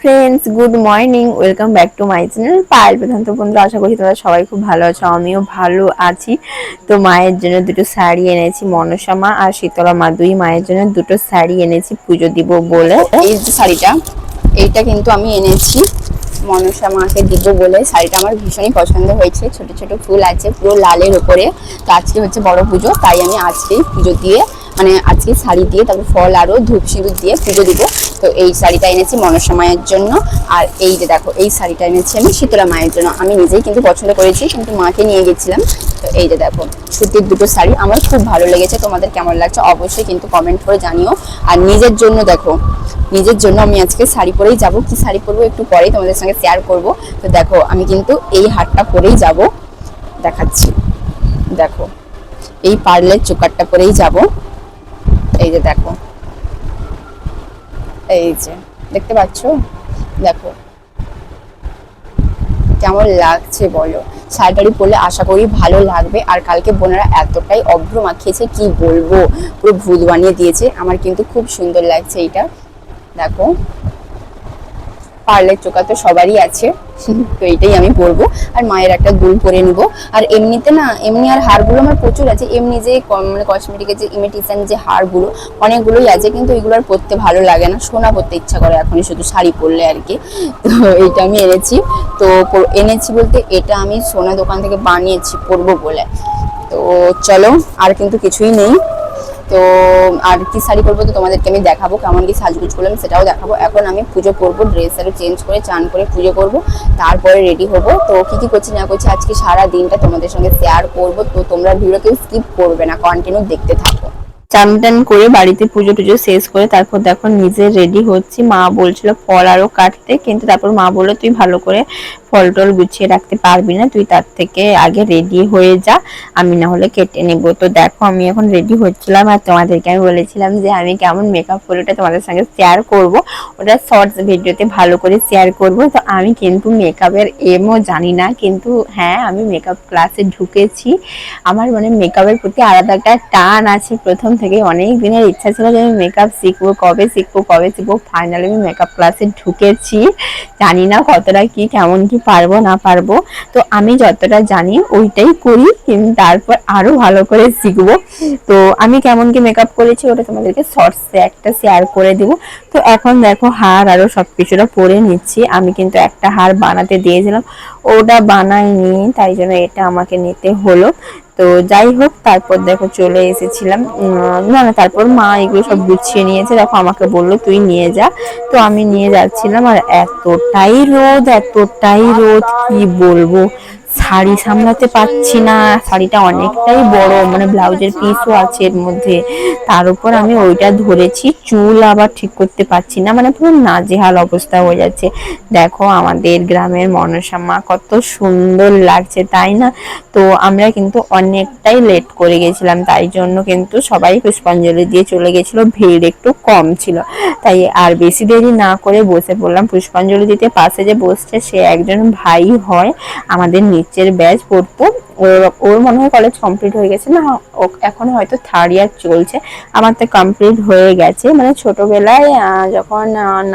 Friends good morning welcome back to my channel Payel প্রধান্ত বন্ধু, আশা করি তোমরা সবাই খুব ভালো আছো, আমিও ভালো আছি। তো মায়ের জন্য দুটো শাড়ি এনেছি, মনসা মা আর শীতলা মা। দুই মায়ের জন্য দুটো শাড়ি এনেছি, পুজো দিব বলে। এই যে শাড়িটা, এইটা কিন্তু আমি এনেছি। মনসা মাকে দিব বলে। শাড়িটা আমার ভীষণই পছন্দ হয়েছে। ছোট ছোট ফুল আছে, পুরো লালের ওপরে তো আজকে হচ্ছে বড় পুজো, তাই আমি আজকেই পুজো দিয়ে মানে আজকে শাড়ি দিয়ে, তারপর ফল আরও ধূপ সিঁদুর দিয়ে পুজো দিব। তো এই শাড়িটা এনেছি মনসা মায়ের জন্য। আর এই যে দেখো, এই শাড়িটা এনেছি আমি শীতলা মায়ের জন্য। আমি নিজেই কিন্তু পছন্দ করেছি, কিন্তু মাকে নিয়ে গেছিলাম। তো এই যে দেখো, সুতির দুটো শাড়ি, আমার খুব ভালো লেগেছে। তোমাদের কেমন লাগছে অবশ্যই কিন্তু কমেন্ট করে জানিও। আর নিজের জন্য দেখো, নিজের জন্য আমি আজকে শাড়ি পরেই যাব। কি শাড়ি পরবো একটু পরেই তোমাদের সঙ্গে শেয়ার করব। তো দেখো, আমি কিন্তু এই হারটা পরেই যাব। দেখাচ্ছি। দেখো, এই পার্লের চোকারটা পরেই যাব। এই যে দেখো। এই যে, দেখতে পাচ্ছ? দেখো। কেমন লাগছে বলো? শাড়িটারি পরলে আশা করি ভালো লাগবে। আর কালকে বোনেরা এতটাই অভ্র মাখিয়েছে, কি বলব? পুরো ভূত বানিয়ে দিয়েছে। আমার কিন্তু খুব সুন্দর লাগছে এইটা। দেখো। পার্লের চোকা তো সবারই আছে। তো এইটাই আমি পরবো আর মায়ের একটা দুল পরে নিব। আর এমনিতে না, এমনি আর হারগুলো আমার প্রচুর আছে। এমনি যে মানে কসমেটিকের যে ইমিটেশন যে হারগুলো, অনেকগুলোই আছে। কিন্তু এগুলো আর পরতে ভালো লাগে না। সোনা পরতে ইচ্ছা করে এখনই শুধু শাড়ি পরলে আর কি। তো এইটা আমি এনেছি। তো এনেছি বলতে এটা আমি সোনা দোকান থেকে বানিয়েছি পরবো বলে। তো চলো, আর কিন্তু কিছুই নেই। তো আর কি শাড়ি পরবো তো তোমাদেরকে আমি দেখাবো, কেমন কি সাজগুজ করলাম সেটাও দেখাবো। এখন আমি পুজো করব ড্রেস আরও চেঞ্জ করে চান করে পুজো করব, তারপরে রেডি হব। তো কি কি করছি না করছি আজকে সারা দিনটা তোমাদের সঙ্গে শেয়ার করব। তো তোমরা ভিডিও কেউ স্কিপ করবে না কন্টিনিউ দেখতে থাকো। চান টান করে বাড়িতে পুজো টুজো শেষ করে তারপর দেখো নিজে রেডি হচ্ছি। মা বলছিল ফল আরও কাটতে, কিন্তু তারপর মা বলল, তুই ভালো করে ফল টল গুছিয়ে রাখতে পারবি না, তুই তার থেকে আগে রেডি হয়ে যা। আমি না হলে কেটে নেব। তো দেখো, আমি এখন রেডি হচ্ছিলাম আর তোমাদেরকে আমি বলেছিলাম যে আমি কেমন মেকআপ করে ওটা তোমাদের সঙ্গে শেয়ার করব। ওটা শর্টস ভিডিওতে ভালো করে শেয়ার করব। তো আমি কিন্তু মেকআপের এমও জানি না, কিন্তু হ্যাঁ আমি মেকআপ ক্লাসে ঢুকেছি। আমার মানে মেকআপের প্রতি আলাদা একটা টান আছে। প্রথম থেকে অনেক দিনের ইচ্ছা ছিল যে আমি মেকআপ শিখব, কবে শিখব কবে শিখব। ফাইনালি আমি মেকআপ ক্লাসে ঢুকেছি। জানি না কতটা কি, কেমন কি পারব, না পারব, তো আমি যতটা জানি ওইটাই করি কিন্তু তারপর আরও ভালো করে শিখব। তো আমি কেমন কি মেকআপ করেছি ওটা তোমাদেরকে শর্টসে একটা শেয়ার করে দিব। তো এখন দেখো হার আরও সব কিছুটা পরে নিচ্ছি। আমি কিন্তু একটা হার বানাতে দিয়েছিলাম, ওটা বানাইনি, তাই জন্য এটা আমাকে নিতে হলো। তো যাই হোক, তারপর দেখো চলে এসেছিলাম। না না, তারপর মা এগুলো সব গুছিয়ে নিয়েছে। দেখো, আমাকে বলল, তুই নিয়ে যা। তো আমি নিয়ে যাচ্ছিলাম আর এতটাই রোদ এতটাই রোদ, কি বলব? শাড়ি সামলাতে পারছি না, শাড়িটা অনেকটাই বড় মানে ব্লাউজের পিসও আছে এর মধ্যে। তার উপর আমি ওইটা ধরেছি, চুল আবার ঠিক করতে পারছি না মানে পুরো নাজেহাল অবস্থা হয়ে যাচ্ছে। দেখো আমাদের গ্রামের মনসা মা কত সুন্দর লাগছে, তাই না? তো আমরা কিন্তু অনেকটাই লেট করে গেছিলাম, তাই জন্য কিন্তু সবাই পুষ্পাঞ্জলি দিয়ে চলে গেছিল, ভিড় একটু কম ছিল। তাই আর বেশি দেরি না করে বসে পড়লাম। পুষ্পাঞ্জলি দিতে পাশে যে বসছে, সে একজন ভাই হয় আমাদের নিচের ব্যাচ পড়তো ওর মনে হয় কলেজ কমপ্লিট হয়ে গেছে না এখন হয়তো থার্ড ইয়ার চলছে। আমার তো কমপ্লিট হয়ে গেছে। মানে ছোটবেলায় যখন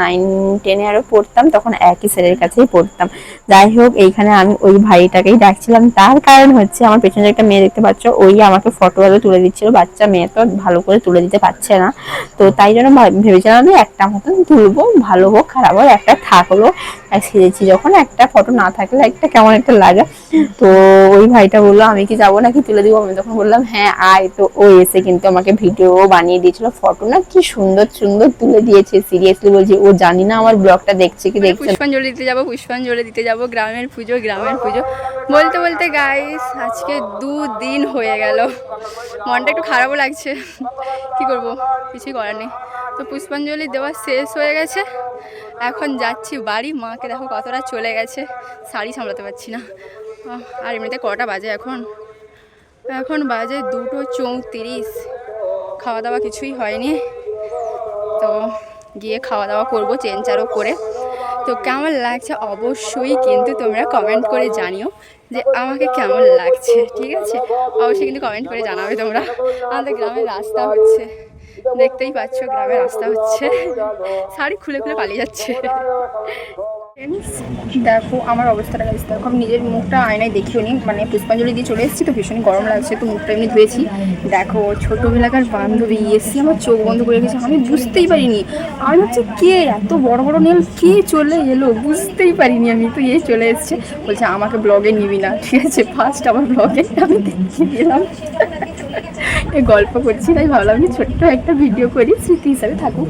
নাইন টেনে আরও পড়তাম, তখন একই স্যারের কাছেই পড়তাম। যাই হোক, এইখানে আমি ওই ভাইটাকেই ডাকছিলাম। তার কারণ হচ্ছে, আমার পেছনে একটা মেয়ে দেখতে পাচ্ছ, ওই আমাকে ফটো ভাবে তুলে দিচ্ছিল। বাচ্চা মেয়ে তো ভালো করে তুলে দিতে পারছে না। তো তাই জন্য ভেবেছিলাম যে একটা মতন তুলবো, ভালো হোক, খারাপ হোক, একটা থাকল। সেরেছি যখন একটা ফটো না থাকলে একটা কেমন একটা লাগে। তো ওই ভাইটা বলল আমি কি যাব নাকি তুলে দিব? আমি তখন বললাম হ্যাঁ আয়। তো ও এসে কিন্তু আমাকে ভিডিও বানিয়ে দিয়েছিল ফটো না কি সুন্দর সুন্দর তুলে দিয়েছে। সিরিয়াসলি বলছি ও জানি না আমার ব্লগটা দেখছে কি দেখছে পুষ্পাঞ্জলি দিতে যাব পুষ্পাঞ্জলি দিতে যাব গ্রামের পুজো গ্রামের পুজো। বলতে বলতে গাইস আজকে দু দিন হয়ে গেল। মনটা একটু খারাপও লাগছে। কি করব? কিছুই করার নেই। তো পুষ্পাঞ্জলি দেওয়া শেষ হয়ে গেছে। এখন যাচ্ছি বাড়ি। মাকে দেখো কতটা চলে গেছে। শাড়ি সামলাতে পারছি না। আর এমনিতে কটা বাজে এখন? এখন বাজে দুটো চৌত্রিশ। খাওয়া দাওয়া কিছুই হয়নি। তো গিয়ে খাওয়া দাওয়া করব আরও করে। তো কেমন লাগছে? অবশ্যই কিন্তু তোমরা কমেন্ট করে জানিও যে আমাকে কেমন লাগছে, ঠিক আছে? অবশ্যই কিন্তু কমেন্ট করে জানাবে তোমরা। আমাদের গ্রামের রাস্তা হচ্ছে। দেখতেই পাচ্ছ, গ্রামের রাস্তা হচ্ছে। শাড়ি খুলে খুলে পালিয়ে যাচ্ছে। দেখো আমার অবস্থাটা গাইস দেখো আমি নিজের মুখটা আয়নায় দেখিও নি মানে পুষ্পাঞ্জলি দিয়ে চলে এসেছি তো ভীষণ গরম লাগছে তো মুখটা এমনি ধুয়েছি। দেখো ছোটোবেলাকার বান্ধবী এসে আমার চোখ বন্ধ করে গেছে আমি বুঝতেই পারিনি। আমি হচ্ছে কে, এত বড় বড় নেল কে চলে এলো? বুঝতেই পারিনি আমি, তো এই চলে এসছে। বলছে, আমাকে ব্লগে নিবি না। ঠিক আছে ফার্স্ট আমার ব্লগে আমি দেখিয়ে দিলাম। গল্প করছি, তাই ভাবলাম ছোট্ট একটা ভিডিও করি, স্মৃতি হিসাবে থাকুক।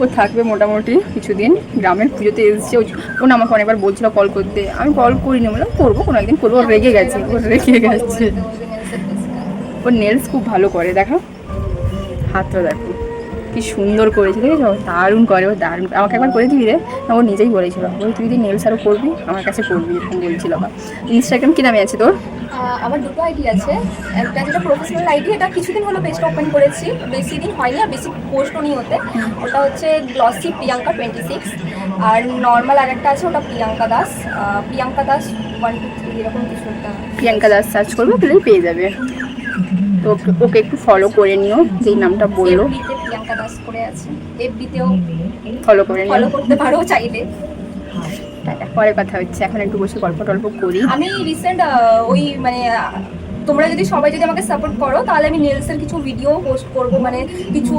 ও থাকবে মোটামুটি কিছুদিন। গ্রামের পুজোতে এসেছে, ও- ও আমাকে অনেকবার বলছিল কল করতে। আমি কল করিনি, বললাম করব কোনো একদিন করব রেগে গেছে ওর রেগে গেছে। ওর নেলস খুব ভালো করে, দেখো। হাতটা দেখো, কি সুন্দর করেছে, দেখেছ? দারুণ করে, ও দারুণ, আমাকে একবার করে দিবি রে? ও নিজেই বলেছিল। বল তুই যদি নেলস আরও করবি, আমার কাছে করবি, এরকম বলছিল। ইনস্টাগ্রাম কী নামে আছে তোর? আমার দুটো আইডি আছে একটা যেটা প্রফেশনাল আইডি এটা কিছুদিন হলো পেজটা ওপেন করেছি। বেশি দিন হয়নি আর বেশি পোস্টও নি ওতে। ওটা হচ্ছে গ্লসি প্রিয়াঙ্কা টোয়েন্টি সিক্স আর নর্মাল আর একটা আছে ওটা Priyanka Das Priyanka Das one two three এরকম কিছু একটা। প্রিয়াঙ্কা দাস সার্চ করব তাহলেই পেয়ে যাবে। তো ওকে- একটু ফলো করে নিও যেই নামটা বলল। প্রিয়াঙ্কা দাস করে আছে। এফবিতেও ফলো করে নিও। ফলো করতে পারো চাইলে। পরে কথা হচ্ছে এখন একটু বসে গল্প টল্প করি। আমি রিসেন্ট ওই মানে তোমরা যদি সবাই যদি আমাকে সাপোর্ট করো তাহলে আমি নেলসের কিছু ভিডিও পোস্ট করব মানে কিছু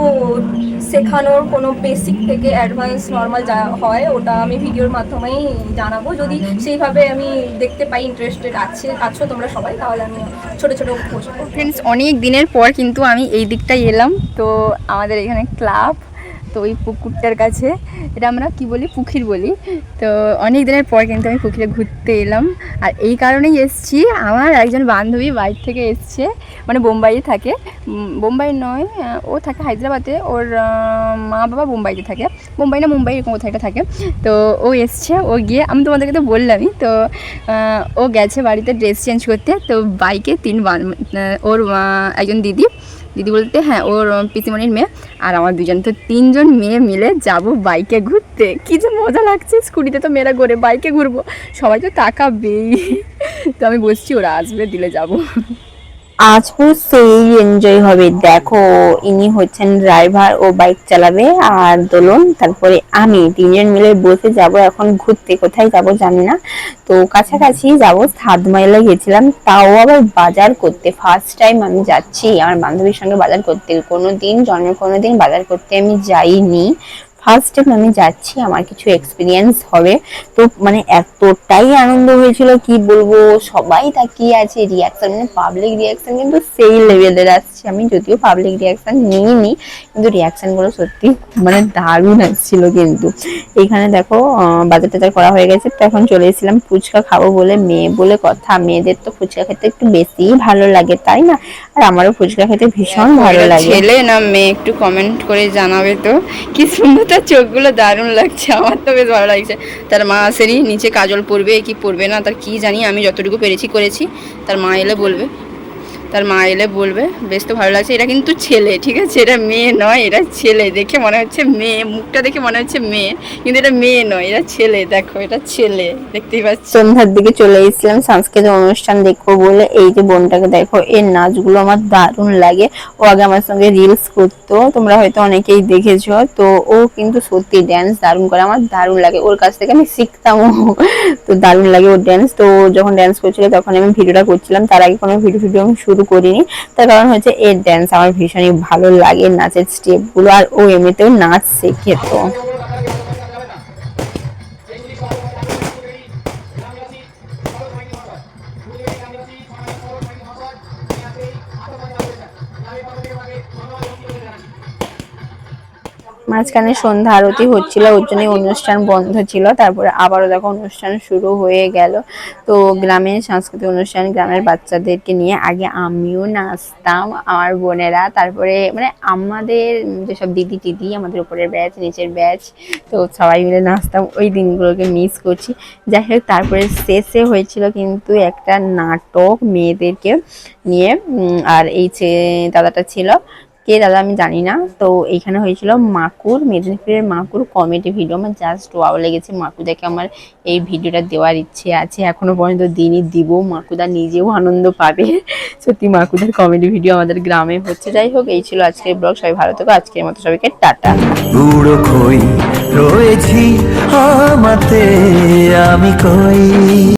শেখানোর কোনো বেসিক থেকে অ্যাডভান্স নর্মাল যা হয় ওটা আমি ভিডিওর মাধ্যমেই জানাব। যদি সেইভাবে আমি দেখতে পাই ইন্টারেস্টেড আছে আছো তোমরা সবাই তাহলে আমি ছোট ছোট পোস্ট করব। ফ্রেন্ডস অনেক দিনের পর কিন্তু আমি এই দিকটাই এলাম। তো আমাদের এখানে ক্লাব তো ওই পুকুরটার কাছে, এটা আমরা কি বলি? পুখির বলি। তো অনেক দিনের পর কিন্তু আমি পুকুরে ঘুরতে এলাম। আর এই কারণেই এসছি। আমার একজন বান্ধবী বাইরে থেকে এসছে। মানে বোম্বাইয়ে থাকে। বোম্বাই নয় ও থাকে হায়দ্রাবাদে। ওর মা বাবা বোম্বাইতে থাকে। বোম্বাই না মুম্বাই, এরকম একটা থাকে। তো ও এসছে, ও গিয়ে, আমি তোমাদেরকে তো বললামই, তো ও গেছে বাড়িতে ড্রেস চেঞ্জ করতে। তো বাইকে তিন ওর একজন দিদি দিদি বলতে হ্যাঁ ওর পিসিমণির মেয়ে আর আমার দুজন তো তিনজন মেয়ে মিলে যাব বাইকে ঘুরতে। কি যে মজা লাগছে, স্কুটিতে তো মেয়েরা ঘোরে, বাইকে ঘুরবো। সবাই তো তাকাবেই। তো আমি বসছি ওরা আসবে, দিলে যাব। আজ সেই এনজয় হবে। দেখো, ইনি হচ্ছেন ড্রাইভার ও বাইক চালাবে আর দোলন, তারপরে আমি তিনজন মিলে বসে যাব এখন ঘুরতে। কোথায় যাব জানি না। তো কাছাকাছি যাব, সাত মাইলে গেছিলাম, তাও আবার বাজার করতে। ফার্স্ট টাইম আমি যাচ্ছি, আমার বান্ধবীর সঙ্গে বাজার করতে। কোনো দিন জন্মে কোনো দিন বাজার করতে আমি যাইনি। ফার্স্ট টাইম আমি যাচ্ছি আমার কিছু এক্সপিরিয়েন্স হবে। তো মানে এতটাই আনন্দ হয়েছিল কি বলব? সবাই তাকিয়ে আছে রিয়াকশন মানে পাবলিক রিয়াকশন কিন্তু সেই লেভেলের আসছে। আমি যদিও পাবলিক রিয়াকশন নিইনি কিন্তু রিয়াকশনগুলো সত্যি মানে দারুণ আসছিল কিন্তু। এখানে দেখো বাজার টাজার করা হয়ে গেছে তো এখন চলে এসেছিলাম ফুচকা খাব বলে মেয়ে বলে কথা। মেয়েদের তো ফুচকা খেতে একটু বেশিই ভালো লাগে তাই না? আর আমারও ফুচকা খেতে ভীষণ ভালো লাগে। ছেলে না মেয়ে একটু কমেন্ট করে জানাবে তো। কি সুন্দর তার চোখগুলো দারুণ লাগছে, আমার তো বেশ ভালো লাগছে। তার মা আসেনি, নিচে কাজল পরবে, কি পরবে না, তার কি জানি, আমি যতটুকু পেরেছি করেছি, তার মা এলে বলবে। তার মা এলে বলবে, বেশ তো ভালো লাগছে। এটা কিন্তু ছেলে, ঠিক আছে? এটা মেয়ে নয় এটা ছেলে। দেখে মনে হচ্ছে মেয়ে, মুখটা দেখে মনে হচ্ছে মেয়ে, কিন্তু এটা মেয়ে নয় এটা ছেলে। দেখো, এটা ছেলে। দেখতেই পাচ্ছি? সন্ধ্যার দিকে চলে এসেছিলাম সাংস্কৃতিক অনুষ্ঠান দেখব বলে। এই যে বোনটাকে দেখো, এর নাচগুলো আমার দারুণ লাগে। ও আগে আমার সঙ্গে রিলস করতো, তোমরা হয়তো অনেকেই দেখেছ। তো ও কিন্তু সত্যি ড্যান্স দারুণ করে, আমার দারুণ লাগে। ওর কাছ থেকে আমি শিখতাম তো দারুণ লাগে ওর ড্যান্স তো যখন ড্যান্স করছিল, তখন আমি ভিডিওটা করছিলাম। তার আগে কোনো ভিডিও ভিডিও আমি শুরু করিনি। তার কারণ হচ্ছে এর ড্যান্স আমার ভীষণই ভালো লাগে, নাচের স্টেপগুলো আর ও এমনিতেও নাচ শেখে তো। মাঝখানে সন্ধ্যা আরতি হচ্ছিল, ওর জন্যই অনুষ্ঠান বন্ধ ছিল, তারপরে আবারও দেখো অনুষ্ঠান শুরু হয়ে গেল। তো গ্রামের সাংস্কৃতিক অনুষ্ঠান গ্রামের বাচ্চাদেরকে নিয়ে আগে আমিও নাচতাম, আমার বোনেরা, তারপরে মানে আমাদের যেসব দিদি টিদি, আমাদের উপরের ব্যাচ, নিচের ব্যাচ, তো সবাই মিলে নাচতাম, ওই দিনগুলোকে মিস করছি। যাই হোক, তারপরে শেষে হয়েছিল কিন্তু একটা নাটক মেয়েদেরকে নিয়ে আর এই দাদাটা ছিল কে দাদা আমি জানি না। তো এইখানে হয়েছিল মাকুর, মেদিনীপুরের মাকুর কমেডি ভিডিও আমার জাস্ট ওয়াও লেগেছে মাকুদাকে আমার এই ভিডিওটা দেওয়ার ইচ্ছে আছে। এখনও পর্যন্ত দিনই দিব, মাকুদা নিজেও আনন্দ পাবে। সত্যি মাকুদার কমেডি ভিডিও আমাদের গ্রামে হচ্ছে। যাই হোক, এই ছিল আজকের ব্লগ সবাই ভালো থেকো, আজকের মতো সবাইকে টাটা। রয়েছি আমি কই?